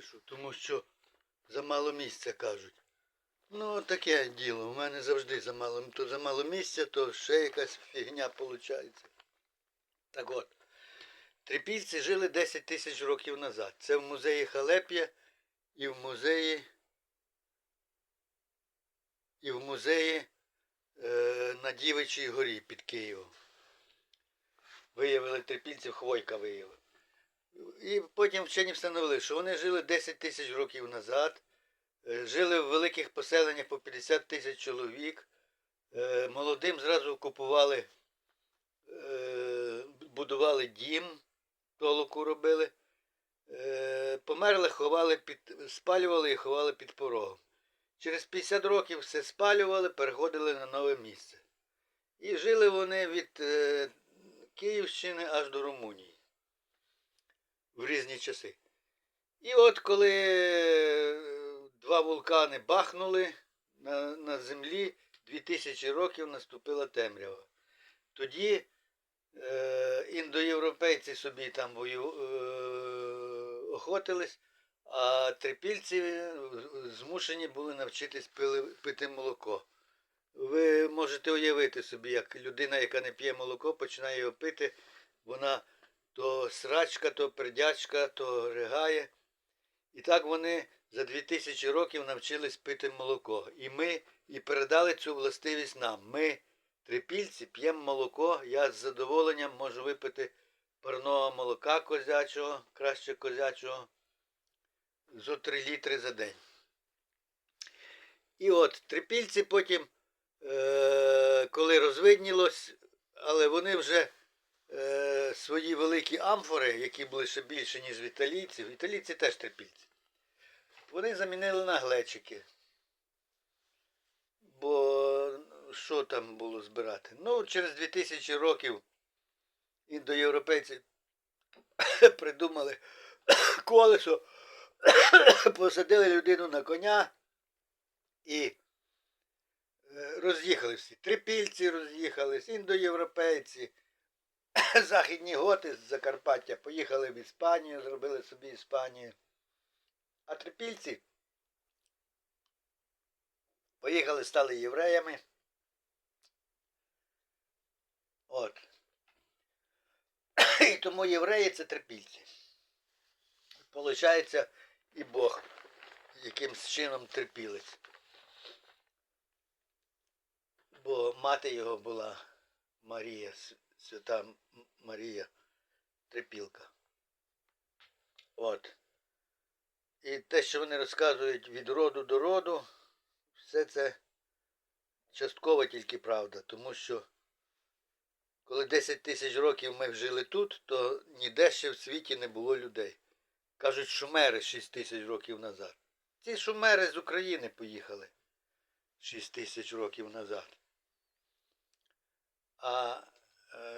пишу, тому що замало місця кажуть. Ну, таке діло. У мене завжди замало. То замало місця, то ще якась фігня виходить. Так от. Трипільці жили 10 тисяч років назад. Це в музеї Халеп'я і в музеї. І в музеї е, на Дівичій горі під Києвом. Виявили трипільців, Хвойка виявив. І потім вчені встановили, що вони жили 10 тисяч років назад, е, жили в великих поселеннях по 50 тисяч чоловік. Е, Молодим зразу купували, е, будували дім, толоку робили. Померли, ховали під, спалювали і ховали під порогом. Через 50 років все спалювали, переходили на нове місце. І жили вони від Київщини аж до Румунії в різні часи. І от коли е, два вулкани бахнули на, на землі, 2000 років наступила темрява. Тоді е, індоєвропейці собі там вою, е, охотились, а трипільці змушені були навчитись пили, пити молоко. Ви можете уявити собі, як людина, яка не п'є молоко, починає його пити, вона то срачка, то пердячка, то ригає. І так вони за 2000 років навчились пити молоко. І ми і передали цю властивість нам. Ми, трипільці, п'ємо молоко. Я з задоволенням можу випити парного молока козячого, краще козячого, зо 3 літри за день. І от трипільці потім, е- коли розвиднілось, але вони вже свої великі амфори, які були ще більше, ніж в італійців, італійці теж трипільці, вони замінили на глечики. Бо що там було збирати? Ну, через 2000 років індоєвропейці придумали колесо, посадили людину на коня і е, роз'їхались всі. Трипільці роз'їхались, індоєвропейці, західні готи з Закарпаття поїхали в Іспанію, зробили собі Іспанію. А трипільці поїхали, стали євреями. От. І тому євреї це трипільці. Получається і Бог якимсь чином терпілець. Бо мати його була Марія, свята Марія Трипілка. От. І те, що вони розказують від роду до роду, все це частково тільки правда, тому що коли 10 тисяч років ми жили тут, то ніде ще в світі не було людей. Кажуть, шумери 6 тисяч років назад. Ці шумери з України поїхали 6 тисяч років назад. А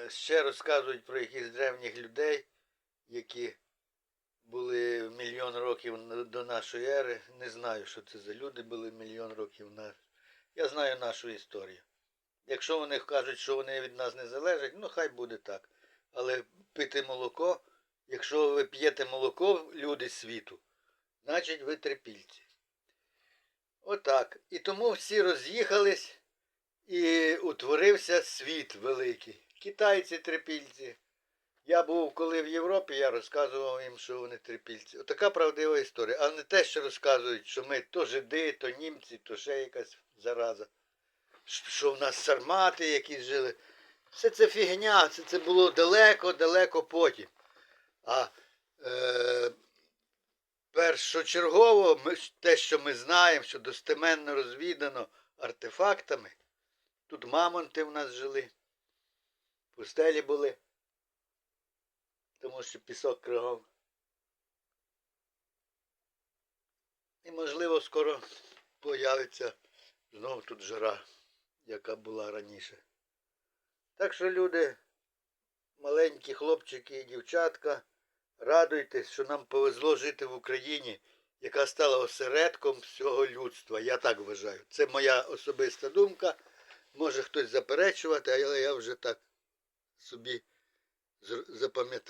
ще розказують про якихось древніх людей, які були мільйон років до нашої ери. Не знаю, що це за люди були мільйон років на. Я знаю нашу історію. Якщо вони кажуть, що вони від нас не залежать, ну хай буде так. Але пити молоко, якщо ви п'єте молоко, люди світу, значить ви трипільці. Отак. І тому всі роз'їхались і утворився світ великий. Китайці трипільці. Я був коли в Європі, я розказував їм, що вони трипільці. Отака правдива історія. А не те, що розказують, що ми то жиди, то німці, то ще якась зараза. Що в нас сармати якісь жили. Все це фігня, це, це було далеко-далеко потім. А е, першочергово ми, те, що ми знаємо, що достеменно розвідано артефактами, тут мамонти в нас жили, пустелі були, тому що пісок кругом. І, можливо, скоро появиться знов тут жара, яка була раніше. Так що, люди, маленькі хлопчики і дівчатка, радуйтесь, що нам повезло жити в Україні, яка стала осередком всього людства. Я так вважаю. Це моя особиста думка. Може хтось заперечувати, але я вже так собі запам'ятав.